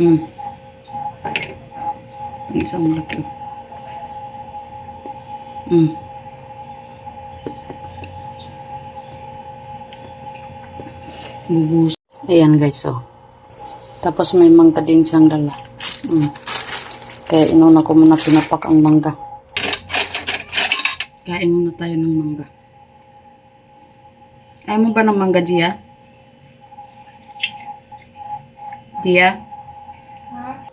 Mm. Ang isang malaki. Mm. Bubus. Ayan guys, oh. Tapos may mangga din siyang dala. Mm. Kaya inuna ko muna pinapak ang mangga. Kain muna tayo ng mangga. Ayaw mo ba ng mangga, Gia? Gia?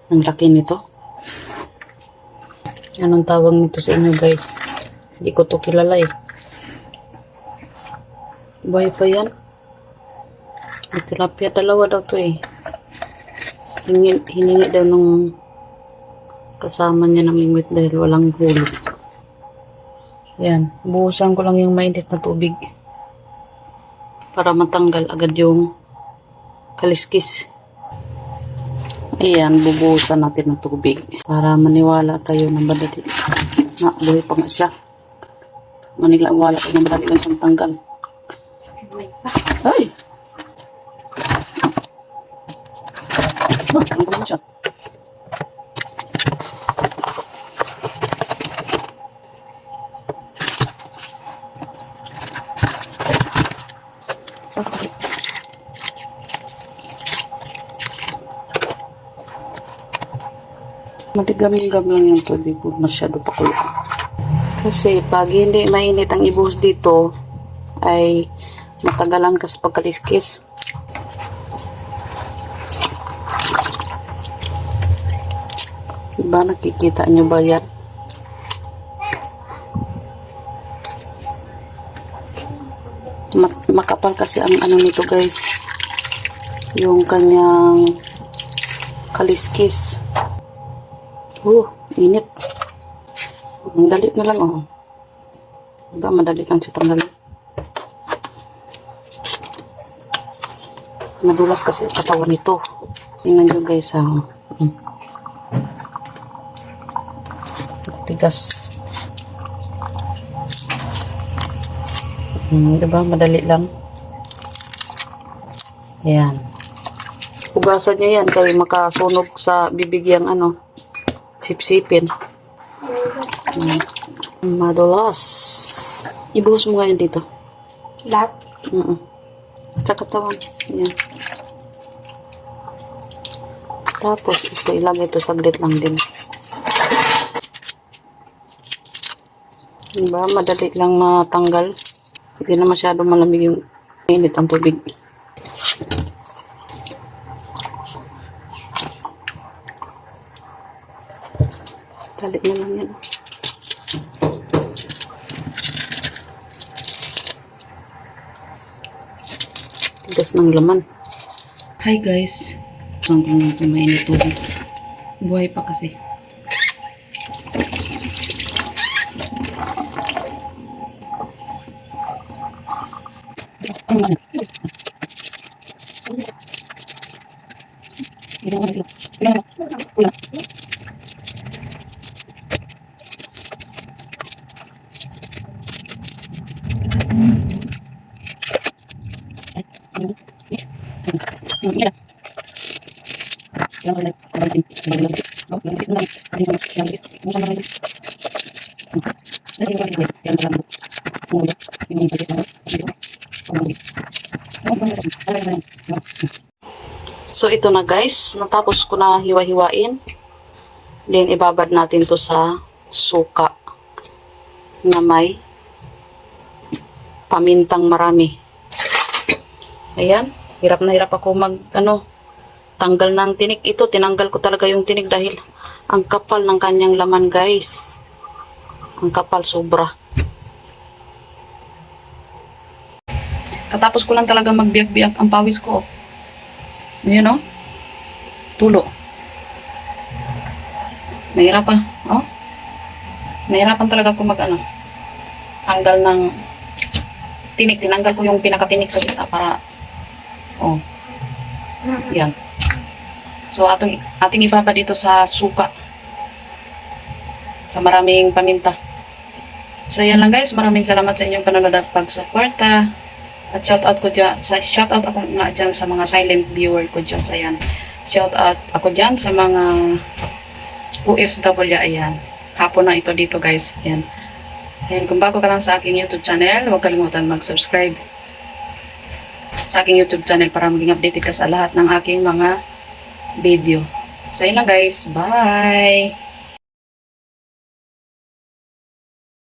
Ang laki nito. Anong tawag nito sa inyo, guys? Hindi ko to kilala eh. Buhay pa yan? May tilapia dalawa daw to eh. Hiningi, hiningi daw nung kasama niya na mingwit dahil walang huli. Yan. Buhusan ko lang yung mainit na tubig. Para matanggal agad yung kaliskis. Ayan, bubuhusan natin ng tubig. Para maniwala tayo na madali. Na, buhay pa nga siya. Maniwala tayo na madali lang siyang tanggal. Ay! Ah, tanggal mo siya. Okay. Maligam-gam lang yung tubig huwag masyado pakulo. Kasi pag hindi mainit ang ibuhos dito, ay matagalan ka sa pagkaliskis. Diba nakikita nyo ba yan? Ma- makapal kasi ang ano nito guys. Yung kanyang kaliskis. Oh, init. Ang dali na lang, oh. Diba, madali lang siya tanggalin. Madulas kasi sa katawan nito. Tingnan nyo guys, ah. Hmm. Tigas. Hmm, diba, madali lang. Ayan. Hugasan nyo yan kaya makasunog sa bibig yung ano, sipsipin. Mm. Madulas. Ibuhos mo nga yan dito. Lahat. Mm Sa katawan. Ayan. Tapos, ito ilagay ito saglit lang din. Diba? Madali lang matanggal. Hindi na masyado malamig yung init ang tubig. Dali na lang yan. Tigas ng laman. Hi guys. Saan ko lang itong mainit tubig. Buhay pa kasi. So ito na guys, natapos ko na hiwa-hiwain. Then ibabad natin to sa suka na may pamintang marami. Ayan, hirap na hirap ako mag ano, tanggal ng tinik ito. Tinanggal ko talaga yung tinik dahil ang kapal ng kanyang laman guys. Ang kapal sobra. Katapos ko lang talaga magbiyak-biyak ang pawis ko. Yun o. Tulo. Nahirapan. Oh. Nahirapan talaga ako mag ano. Tanggal ng tinik. Tinanggal ko yung pinakatinik sa kita para oh. Yan. So ating ating ibaba dito sa suka. Sa maraming paminta. So yan lang guys. Maraming salamat sa inyong panonood at pagsuporta. At shout out ko dyan, sa shout out ako nga dyan sa mga silent viewer ko dyan sa yan. Shout out ako dyan sa mga OFW. Ayan. Hapon na ito dito guys. Ayan. Ayan, kung bago ka lang sa aking YouTube channel, huwag kalimutan mag-subscribe sa aking YouTube channel para maging updated ka sa lahat ng aking mga video. So, yun lang guys. Bye!